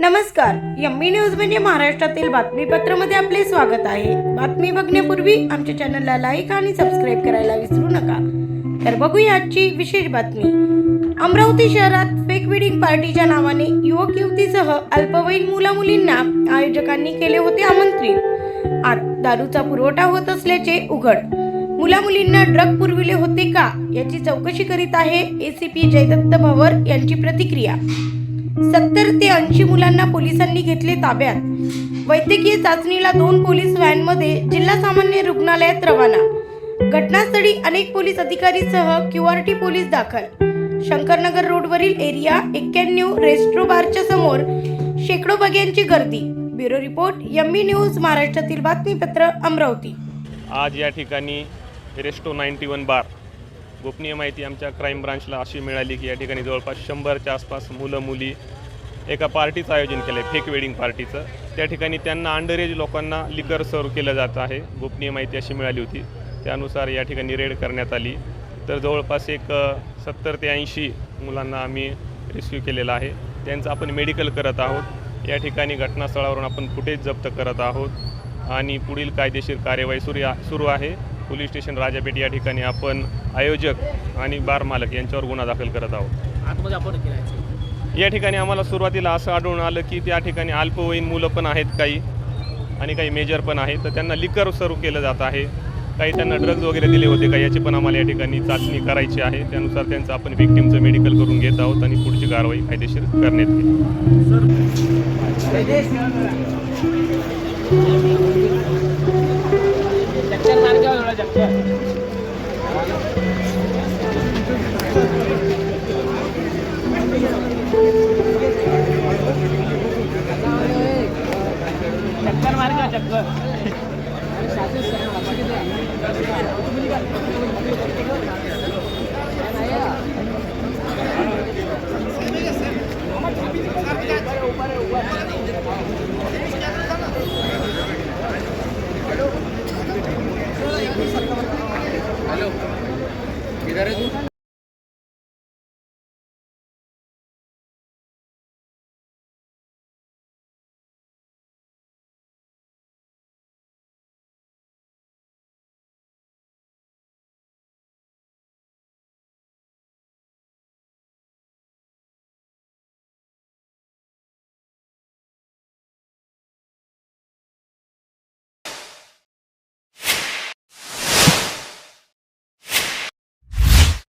नमस्कार yummy news म्हणजे महाराष्ट्रातील बातमीपत्रामध्ये आपले स्वागत आहे. बातमी बघण्यापूर्वी आमच्या चॅनलला लाईक आणि सबस्क्राईब करायला विसरू नका. तर बघूया आजची विशेष बातमी. अमरावती शहरात फेक वेडिंग पार्टीच्या नावाने युवक युवतीसह अल्पवयीन मुला मुलींना आयोजकांनी केले होते आमंत्रित आत दारूचा पुरवठा होत असल्याचे उघड. मुला मुलींना ड्रग पुरविले होते का? याची चौकशी करीत आहे एसीपी जयदत्त भवर यांची प्रतिक्रिया. सत्तर ते ऐंशी मुलांना पोलिसांनी घेतले ताब्यात. वैद्यकीय चाचणीला दोन पोलीस व्हॅनमध्ये जिल्हा सामान्य रुग्णालयात रवाना. घटनास्थळी अनेक पोलीस अधिकारीसह क्यू आर टी पोलीस दाखल. शंकरनगर रोडवरील एरिया एक्क्याण्णव रेस्ट्रो बारच्या समोर शेकडो बग्यांची गर्दी. ब्युरो रिपोर्ट यम्मी न्यूज महाराष्ट्रातील बातमीपत्र अमरावती. आज या ठिकाणी रेस्टो नाईन्टी वन बार गोपनीय माहिती आमच्या क्राईम ब्रांचला अशी मिळाली की या ठिकाणी जवळपास शंभरच्या आसपास मुलं मुली एका पार्टीचं आयोजन केलं आहे फेक वेडिंग पार्टीचं त्या ठिकाणी त्यांना अंडर एज लोकांना लिकर सर्व केलं जात आहे. गोपनीय माहिती अशी मिळाली होती. त्यानुसार या ठिकाणी रेड करण्यात आली. तर जवळपास एक सत्तर ते ऐंशी मुलांना आम्ही रेस्क्यू केलेला आहे. त्यांचं आपण मेडिकल करत आहोत. या ठिकाणी घटनास्थळावरून आपण फुटेज जप्त करत आहोत. आणि पुढील कायदेशीर कार्यवाही सुरू सुरू आहे. पोलीस स्टेशन राजापेठ या ठिकाणी आपण आयोजक आणि बार मालक यांच्यावर गुन्हा दाखल करत आहोत. आतमध्ये आपण केलायचं या ठिकाणी आम्हाला सुरुवातीला असं आढळून आलं की त्या ठिकाणी अल्पवयीन मुलं पण आहेत काही आणि काही मेजर पण आहेत. तर त्यांना लिकर सर्व केलं जात आहे. काही त्यांना ड्रग्ज वगैरे दिले होते का याची पण आम्हाला या ठिकाणी चाचणी करायची आहे. त्यानुसार त्यांचं आपण विक्टीमचं मेडिकल करून घेत आहोत आणि पुढची कारवाई कायदेशीर करण्यात येईल. चक्कर मार का चक्कर? मार्ग चक्कर